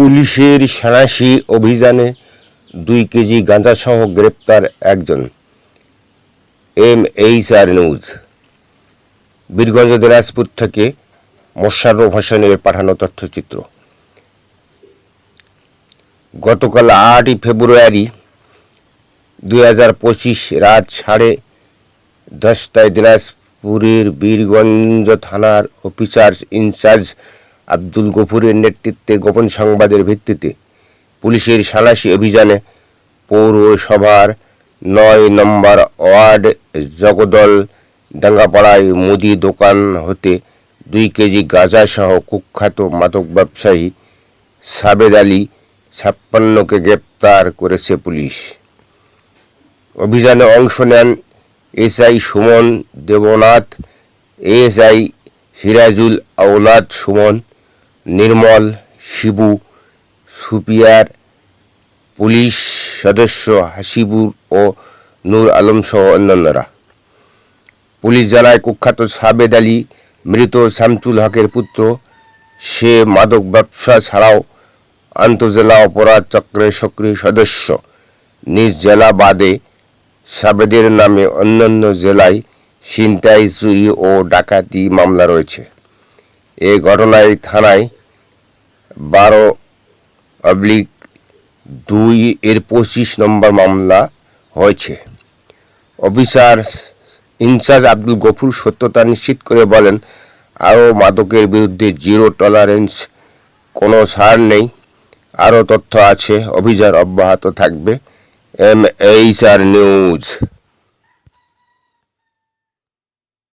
পুলিশের সাঁড়াশি অভিযানে দুই কেজি গাঁজাসহ গ্রেপ্তার একজন। M H R news. Birganj Dinajpur থেকে মোশাররফ হোসেনের পাঠানো তথ্যচিত্র। গতকাল আটই ফেব্রুয়ারি দুই হাজার পঁচিশ রাত সাড়ে দশটায় দিনাজপুরের বীরগঞ্জ থানার অফিসার ইনচার্জ আব্দুল গফুরের নেতৃত্বে গোপন সংবাদের ভিত্তিতে পুলিশের সালাসি অভিযানে পৌরসভার নয় নম্বর ওয়ার্ড জগদল ডাঙ্গাপাড়ায় মুদি দোকান হতে দুই কেজি গাঁজাসহ কুখ্যাত মাদক ব্যবসায়ী সাবেদ আলী ছাপ্পান্নকে গ্রেপ্তার করেছে পুলিশ। অভিযানে অংশ নেন SI Suman Debnath ASI Sirajul Awlad Suman Nirmal, Shibu, Supiyar, police সদস্য হাসিবুর ও নূর আলম সহ অন্যান্যরা। পুলিশ জানায়, কুখ্যাত সাবেদ আলী, মৃত শামসুল হকের পুত্র, সে মাদক ব্যবসা ছাড়াও আন্তজেলা অপরাধ চক্রের সক্রিয় সদস্য। নিজ জেলা বাদে সাবেদের নামে অন্যান্য জেলায় ছিনতাই চুরি ও ডাকাতি মামলা রয়েছে। এ ঘটনায় থানায় বারো অবলিক দুই এর পঁচিশ নম্বর মামলা হয়েছে। অফিসার ইনচার্জ আব্দুল গফুর সত্যতা নিশ্চিত করে বলেন, আরও মাদকের বিরুদ্ধে জিরো টলারেন্স কোনো ছাড় নেই, আরও তথ্য আছে, অভিযান অব্যাহত থাকবে। M H R news.